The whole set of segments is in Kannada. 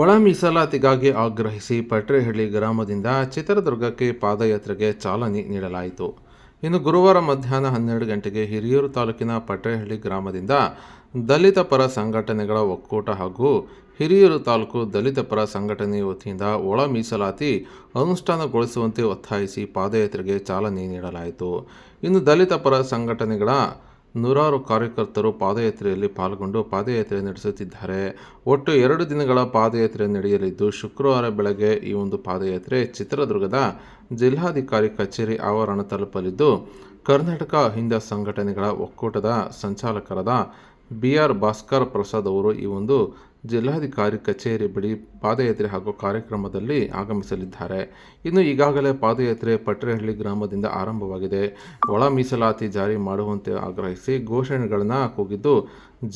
ಒಳ ಮೀಸಲಾತಿಗಾಗಿ ಆಗ್ರಹಿಸಿ ಪಟ್ರೇಹಳ್ಳಿ ಗ್ರಾಮದಿಂದ ಚಿತ್ರದುರ್ಗಕ್ಕೆ ಪಾದಯಾತ್ರೆಗೆ ಚಾಲನೆ ನೀಡಲಾಯಿತು. ಇನ್ನು ಗುರುವಾರ ಮಧ್ಯಾಹ್ನ ಹನ್ನೆರಡು ಗಂಟೆಗೆ ಹಿರಿಯೂರು ತಾಲೂಕಿನ ಪಟ್ರೆಹಳ್ಳಿ ಗ್ರಾಮದಿಂದ ದಲಿತ ಪರ ಸಂಘಟನೆಗಳ ಒಕ್ಕೂಟ ಹಾಗೂ ಹಿರಿಯೂರು ತಾಲೂಕು ದಲಿತ ಪರ ಸಂಘಟನೆ ವತಿಯಿಂದ ಒಳ ಮೀಸಲಾತಿ ಅನುಷ್ಠಾನಗೊಳಿಸುವಂತೆ ಒತ್ತಾಯಿಸಿ ಪಾದಯಾತ್ರೆಗೆ ಚಾಲನೆ ನೀಡಲಾಯಿತು. ಇನ್ನು ದಲಿತ ಪರ ಸಂಘಟನೆಗಳ ನೂರಾರು ಕಾರ್ಯಕರ್ತರು ಪಾದಯಾತ್ರೆಯಲ್ಲಿ ಪಾಲ್ಗೊಂಡು ಪಾದಯಾತ್ರೆ ನಡೆಸುತ್ತಿದ್ದಾರೆ. ಒಟ್ಟು ಎರಡು ದಿನಗಳ ಪಾದಯಾತ್ರೆ ನಡೆಯಲಿದ್ದು, ಶುಕ್ರವಾರ ಬೆಳಗ್ಗೆ ಈ ಒಂದು ಪಾದಯಾತ್ರೆ ಚಿತ್ರದುರ್ಗದ ಜಿಲ್ಲಾಧಿಕಾರಿ ಕಚೇರಿ ಆವರಣ ತಲುಪಲಿದ್ದು, ಕರ್ನಾಟಕ ಅಹಿಂದ ಸಂಘಟನೆಗಳ ಒಕ್ಕೂಟದ ಸಂಚಾಲಕರಾದ ಬಿ ಆರ್ ಭಾಸ್ಕರ್ ಪ್ರಸಾದ್ ಅವರು ಈ ಒಂದು ಜಿಲ್ಲಾಧಿಕಾರಿ ಕಚೇರಿ ಬಳಿ ಪಾದಯಾತ್ರೆ ಹಾಗೂ ಕಾರ್ಯಕ್ರಮದಲ್ಲಿ ಆಗಮಿಸಲಿದ್ದಾರೆ. ಇನ್ನು ಈಗಾಗಲೇ ಪಾದಯಾತ್ರೆ ಪಟ್ರೆಹಳ್ಳಿ ಗ್ರಾಮದಿಂದ ಆರಂಭವಾಗಿದೆ. ಒಳ ಮೀಸಲಾತಿ ಜಾರಿ ಮಾಡುವಂತೆ ಆಗ್ರಹಿಸಿ ಘೋಷಣೆಗಳನ್ನು ಕೂಗಿದ್ದು,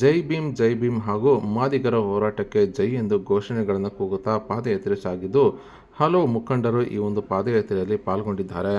ಜೈ ಭೀಮ್ ಜೈ ಭೀಮ್ ಹಾಗೂ ಮಾದಿಗರ ಹೋರಾಟಕ್ಕೆ ಜೈ ಎಂದು ಘೋಷಣೆಗಳನ್ನು ಕೂಗುತ್ತಾ ಪಾದಯಾತ್ರೆ ಸಾಗಿದ್ದು, ಹಲವು ಮುಖಂಡರು ಈ ಒಂದು ಪಾದಯಾತ್ರೆಯಲ್ಲಿ ಪಾಲ್ಗೊಂಡಿದ್ದಾರೆ.